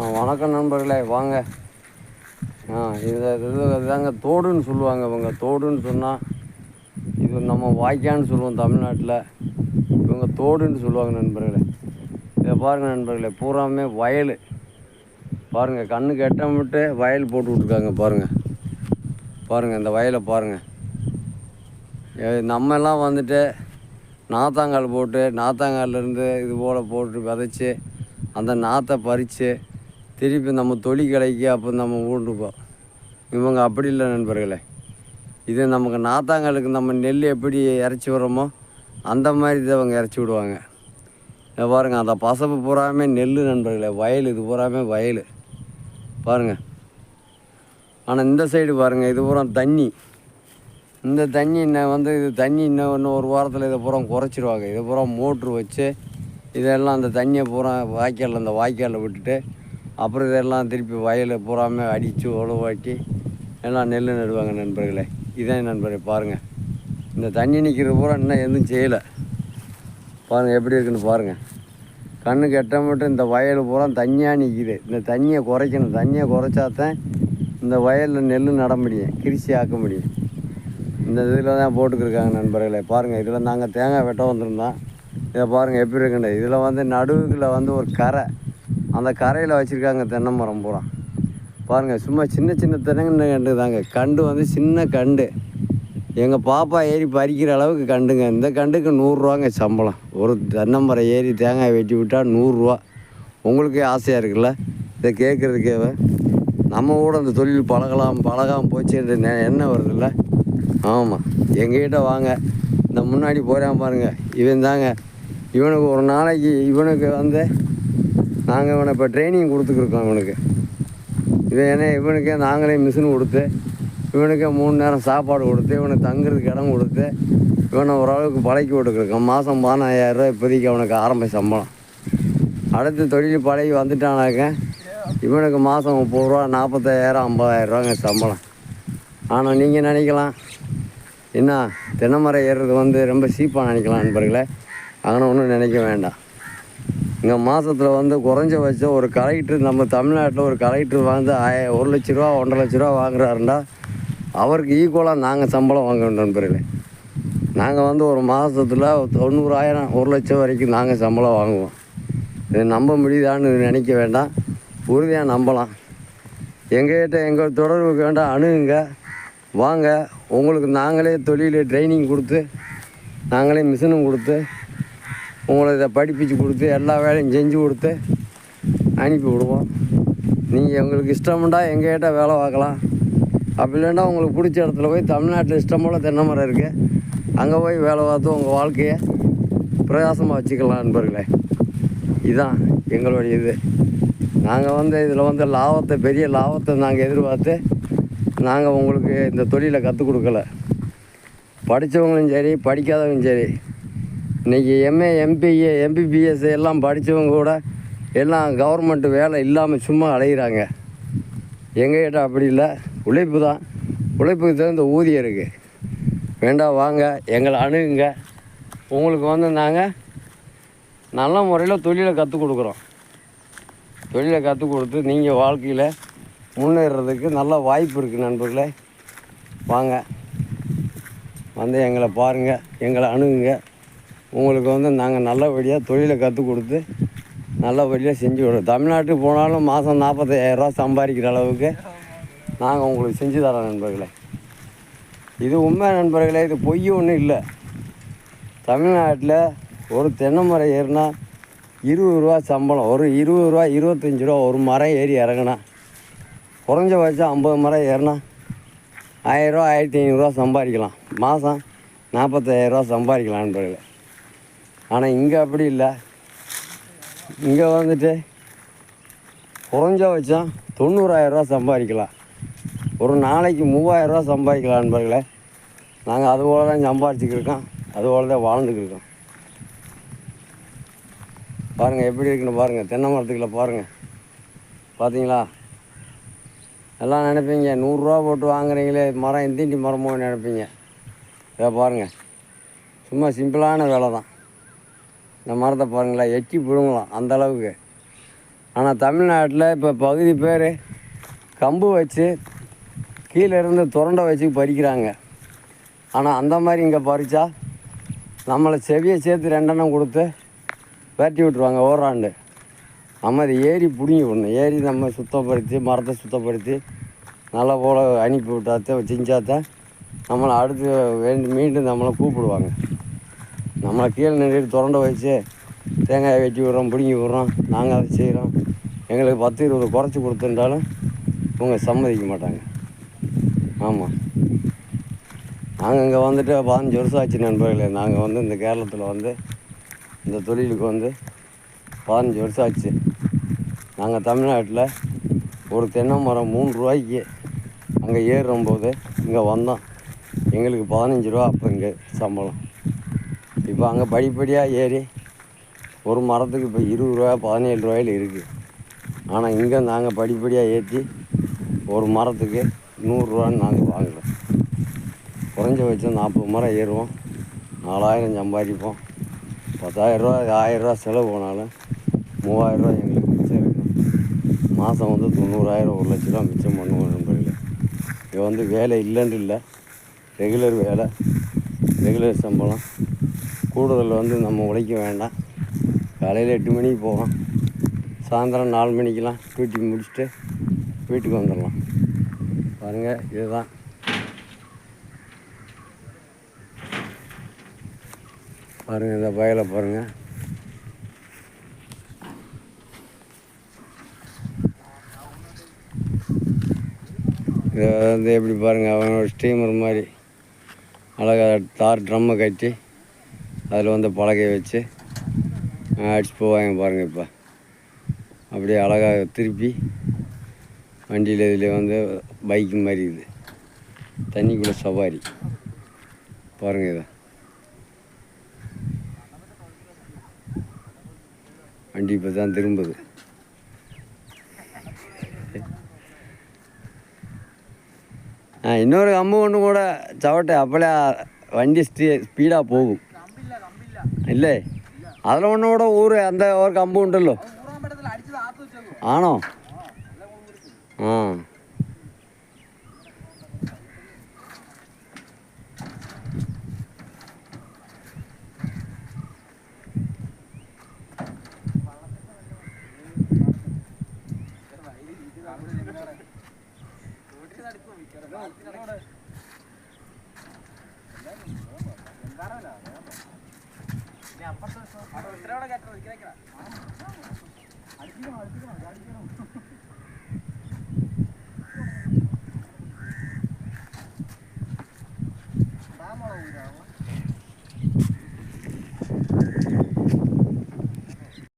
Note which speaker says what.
Speaker 1: வணக்கம் நண்பர்களே வாங்க. ஆ இது இதுதாங்க தோடுன்னு சொல்லுவாங்க இவங்க. தோடுன்னு சொன்னால் இது நம்ம வாய்க்கான்னு சொல்லுவோம் தமிழ்நாட்டில். இவங்க தோடுன்னு சொல்லுவாங்க நண்பர்களே. இதை பாருங்கள் நண்பர்களே பூராமே வயல். பாருங்கள் கண்ணுக்கு எட்டமிட்டு வயல் போட்டு விட்ருக்காங்க பாருங்கள் பாருங்கள் இந்த வயலை பாருங்கள் நம்மெல்லாம் நம்ம எல்லாம் வந்துட்டு நாத்தாங்கால் போட்டு நாத்தாங்கால்லேருந்து இது போல் போட்டு விதைச்சி அந்த நாற்றை பறித்து திருப்பி நம்ம தொழில் கடைக்கு அப்போ நம்ம ஊண்டுப்போம் இவங்க அப்படி இல்லை நண்பர்களே. இது நமக்கு நாத்தாங்களுக்கு நம்ம நெல் எப்படி இறச்சி விடுறோமோ அந்த மாதிரி இதை அவங்க இறச்சி விடுவாங்க. பாருங்கள் அந்த பசப்பு பூராமே நெல் நண்பர்களே. வயல் இது பூராமே வயல். பாருங்கள் ஆனால் இந்த சைடு பாருங்கள் இது பூரா தண்ணி. இந்த தண்ணி இன்னும் வந்து இது தண்ணி இன்னும் இன்னும் ஒரு வாரத்தில் இதை பூரா குறைச்சிருவாங்க. இதை பூரா மோட்ரு வச்சு இதெல்லாம் அந்த தண்ணியை பூரா வாய்க்காலில் அந்த வாய்க்காலில் விட்டுட்டு அப்புறம் இதெல்லாம் திருப்பி வயலை பூராமே அடித்து உழவாட்டி எல்லாம் நெல் நடுவாங்க நண்பர்களே. இதான் நண்பர்களே பாருங்கள் இந்த தண்ணி நிற்கிற பூரா இன்னும் எதுவும் செய்யலை. பாருங்கள் எப்படி இருக்குன்னு பாருங்கள் கண்ணுக்கு எட்ட மட்டும் இந்த வயல் பூரா தண்ணியாக நிற்கிது இந்த தண்ணியை குறைக்கணும். தண்ணியை குறைச்சாதான் இந்த வயலில் நெல் நட முடியும். கிரிசி ஆக்க முடியும். இந்த இதில் தான் போட்டுக்கிருக்காங்க நண்பர்களே. பாருங்கள் இதில் நாங்கள் தேங்காய் வெட்ட வந்திருந்தோம். இதை பாருங்கள் எப்படி இருக்குன்னு. இதில் வந்து நடுவில் வந்து ஒரு கரை. அந்த கரையில் வச்சுருக்காங்க தென்னை மரம் பூரா. பாருங்கள் சும்மா சின்ன சின்ன தென்னை கண்டு தாங்க கண்டு வந்து சின்ன கண்டு. எங்கள் பாப்பா ஏறி பறிக்கிற அளவுக்கு கண்டுங்க. இந்த கண்டுக்கு நூறுரூவாங்க சம்பளம். ஒரு தென்னை மரம் ஏறி தேங்காய் வெட்டி விட்டால் நூறுரூவா. உங்களுக்கே ஆசையாக இருக்குல்ல? இதை கேட்குறதுக்கே நம்ம கூட இந்த தொழில் பழகலாம் பழகாமல் போச்சு என்ன வருதுல்ல? ஆமாம் எங்ககிட்ட வாங்க. இந்த முன்னாடி போகிறான் பாருங்கள் இவன் தாங்க இவனுக்கு ஒரு நாளைக்கு இவனுக்கு வந்து நாங்கள் இவனை இப்போ ட்ரைனிங் கொடுத்துக்கிருக்கோம் இவனுக்கு. இவன் ஏன்னா இவனுக்கே நாங்களே மிஷின் கொடுத்து இவனுக்கே மூணு நேரம் சாப்பாடு கொடுத்து இவனுக்கு தங்குறதுக்கு இடம் கொடுத்து இவனை ஓரளவுக்கு பழக்கி விட்டுருக்கோம் மாதம் பதினாயிரரூவா இப்போதைக்கு அவனுக்கு ஆரம்ப சம்பளம். அடுத்து தொழில் பழகி வந்துட்டானாக்க இவனுக்கு மாதம் முப்பது ரூபா நாற்பத்தாயிரம் ஐம்பதாயிரரூவாங்க சம்பளம். ஆனால் நீங்கள் நினைக்கலாம். என்ன தென்னை மரம் ஏறுறது வந்து ரொம்ப சீப்பாக நினைக்கலாம் நண்பர்களே. ஆனால் ஒன்றும் நினைக்க வேண்டாம். இங்கே மாதத்தில் வந்து குறைஞ்சபட்சம் ஒரு கலெக்டர் நம்ம தமிழ்நாட்டில் ஒரு கலெக்டர் வந்து ஆய ஒரு லட்ச ரூபா ஒன்றரை லட்ச ரூபா வாங்குறாருண்டா அவருக்கு ஈக்குவலாக நாங்கள் சம்பளம் வாங்க வேண்டும் நண்பர்களே. நாங்கள் வந்து ஒரு மாதத்தில் தொண்ணூறாயிரம் ஒரு லட்சம் வரைக்கும் நாங்கள் சம்பளம் வாங்குவோம். இது நம்ப முடியுதான்னு நினைக்க வேண்டாம். உறுதியாக நம்பலாம். எங்கள்கிட்ட எங்கள் தொடர்புக்கு வேண்டாம் அணுகுங்க. வாங்க. உங்களுக்கு நாங்களே தொழில் ட்ரைனிங் கொடுத்து நாங்களே மிஷினும் கொடுத்து உங்களை இதை படிப்பிச்சு கொடுத்து எல்லா வேலையும் செஞ்சு கொடுத்து அனுப்பி விடுவோம். நீங்கள் உங்களுக்கு இஷ்டமுண்டா எங்ககிட்ட வேலை பார்க்கலாம். அப்படி இல்லைன்னா உங்களுக்கு பிடிச்ச இடத்துல போய் தமிழ்நாட்டில் இஷ்டம் போல் தென்னை மரம் இருக்குது அங்கே போய் வேலை பார்த்து உங்கள் வாழ்க்கையை பிரகாசமாக வச்சுக்கலாம் நண்பர்களே. இதுதான் எங்களுடைய இது. நாங்கள் வந்து இதில் வந்து லாபத்தை பெரிய லாபத்தை நாங்கள் எதிர்பார்த்து நாங்கள் உங்களுக்கு இந்த தொழிலை கற்றுக் கொடுக்கல. படித்தவங்களும் சரி படிக்காதவங்களும் சரி இன்றைக்கி எம்ஏ எம்பிஏ எம்பிபிஎஸ் எல்லாம் படித்தவங்க கூட எல்லாம் கவர்மெண்ட் வேலை இல்லாமல் சும்மா அலைகிறாங்க எங்ககிட்ட அப்படி இல்லை. உழைப்பு தான். உழைப்புக்கு தகுந்த ஊதியம் இருக்குது வேண்டாம் வாங்க எங்களை அணுகுங்க. உங்களுக்கு வந்து நாங்கள் நல்ல முறையில் தொழிலை கற்றுக் கொடுக்குறோம். தொழிலை கற்றுக் கொடுத்து நீங்கள் வாழ்க்கையில் முன்னேறதுக்கு நல்ல வாய்ப்பு இருக்குது நண்பர்களே. வாங்க. வந்து எங்களை பாருங்கள் எங்களை அணுகுங்க. உங்களுக்கு வந்து நாங்கள் நல்லபடியாக தொழிலை கற்றுக் கொடுத்து நல்லபடியாக செஞ்சு விடுறோம் தமிழ்நாட்டுக்கு போனாலும் மாதம் நாற்பத்தாயிரரூவா சம்பாதிக்கிற அளவுக்கு நாங்கள் உங்களுக்கு செஞ்சு தரோம் நண்பர்களே. இது உண்மை நண்பர்களே இது பொய் ஒன்றும் இல்லை. தமிழ்நாட்டில் ஒரு தென்னை மரம் ஏறினா இருபது ரூபா சம்பளம் ஒரு இருபது ரூபா இருபத்தஞ்சி ரூபா ஒரு மரம் ஏறி இறங்குனா குறைஞ்சபட்சம் ஐம்பது மரம் ஏறினா ஆயிரரூவா ஆயிரத்தி ஐநூறுரூவா சம்பாதிக்கலாம். மாதம் நாற்பத்தாயிரரூவா சம்பாதிக்கலாம் நண்பர்களே. ஆனால் இங்கே அப்படி இல்லை. இங்கே வந்துட்டு குறைஞ்சபட்சம் தொண்ணூறாயிரரூவா சம்பாதிக்கலாம். ஒரு நாளைக்கு மூவாயிரரூவா சம்பாதிக்கலாம் நண்பர்களே. நாங்கள் அதுபோல தான் சம்பாதிச்சுக்கிருக்கோம் அதுபோல் தான் வாழ்ந்துக்கிருக்கோம் பாருங்கள் எப்படி இருக்குன்னு பாருங்கள் தென்னை மரத்துக்குள்ளே பாருங்கள் பார்த்தீங்களா எல்லாம் நினைப்பீங்க நூறுரூவா போட்டு வாங்குறீங்களே மரம் எந்திண்டி மரமோ நினைப்பீங்க. இதை பாருங்கள் சும்மா சிம்பிளான வேலை தான் இந்த மரத்தை பாருங்களேன் எட்டி பிடுங்கலாம் அந்த அளவுக்கு. ஆனால் தமிழ்நாட்டில் இப்போ பகுதி பேர் கம்பு வச்சு கீழே இருந்து துரண்டை வச்சு பறிக்கிறாங்க. ஆனால் அந்த மாதிரி இங்கே பறித்தா நம்மளை செவியை சேர்த்து ரெண்டெண்ணம் கொடுத்து வெட்டி விட்ருவாங்க ஓராண்டு. நம்ம அதை ஏறி பிடுங்கி விடணும். ஏறி நம்ம சுத்தப்படுத்தி மரத்தை சுத்தப்படுத்தி நல்லா போல் அனுப்பி விட்டாத்தான் செஞ்சாத்தான் நம்மளை அடுத்து வேண்டி மீண்டும் நம்மளை கூப்பிடுவாங்க. நம்மளை கீழே நின்றுட்டு துரண்ட வச்சு தேங்காயை வெட்டி விட்றோம் பிடுங்கி விட்றோம். நாங்கள் அதை செய்கிறோம் எங்களுக்கு பத்து இருபது குறைச்சி கொடுத்துட்டாலும் இவங்க சம்மதிக்க மாட்டாங்க. ஆமாம் நாங்கள் இங்கே வந்துட்டு பதினஞ்சு வருஷம் ஆச்சு நண்பர்களே. நாங்கள் வந்து இந்த கேரளத்தில் வந்து இந்த தொழிலுக்கு வந்து பதினஞ்சு வருஷம் ஆச்சு. நாங்கள் தமிழ்நாட்டில் ஒரு தென்னை மரம் மூணு ரூபாய்க்கு அங்கே ஏறும்போது இங்கே வந்தோம். எங்களுக்கு பதினஞ்சு ரூபா அப்போ இங்கே சம்பளம். இப்போ அங்கே படிப்படியாக ஏறி ஒரு மரத்துக்கு இப்போ இருபது ரூபா பதினேழு ரூபாயில் இருக்குது. ஆனால் இங்கே நாங்கள் படிப்படியாக ஏற்றி ஒரு மரத்துக்கு நூறுரூவான்னு நாங்கள் வாங்குறோம். குறைஞ்சபட்சம் நாற்பது மரம் ஏறுவோம். நாலாயிரம் சம்பாதிப்போம். பத்தாயிரரூவா ஆயிரரூவா செலவு போனாலும் மூவாயிரரூவா எங்களுக்கு மிச்சம் இருக்கும் மாதம் வந்து தொண்ணூறாயிரம் ஒரு லட்ச ரூபா மிச்சம் பண்ணுவோம் நண்பர்களே. இது வந்து வேலை இல்லைன்னு இல்லை. ரெகுலர் வேலை ரெகுலர் சம்பளம். கூடுதல் வந்து நம்ம உழைக்க வேண்டாம். காலையில் எட்டு மணிக்கு போவோம் சாயந்தரம் நாலு மணிக்கெலாம் டியூட்டி முடிச்சுட்டு வீட்டுக்கு வந்துடலாம். பாருங்கள் இதுதான். பாருங்கள் இந்த வயலை பாருங்கள் இதை வந்து எப்படி பாருங்கள் அவனோட ஸ்டீமர் மாதிரி. அழகாக தார் ட்ரம்மை கட்டி அதில் வந்து பலகையை வச்சு அடிச்சு போவாங்க பாருங்கள் இப்போ. அப்படியே அழகாக திருப்பி வண்டியில் இதில் வந்து பைக்கு மாதிரி இது. தண்ணிக்குள்ளே சவாரி. பாருங்கள் இதை. வண்டி இப்போ தான் திரும்புது. ஆ இன்னொரு கம்பு ஒன்று கூட சவட்டை. அப்போலே வண்டி ஸ்டீ ஸ்பீடாக போகும். ഇല്ലേ? അതിൽ ഒന്നുകൂടെ ഊറ് എന്താ ഓർ കമ്പ് ആണോ? ആ.
Speaker 2: 아니 지금 아니 지금 아니 지금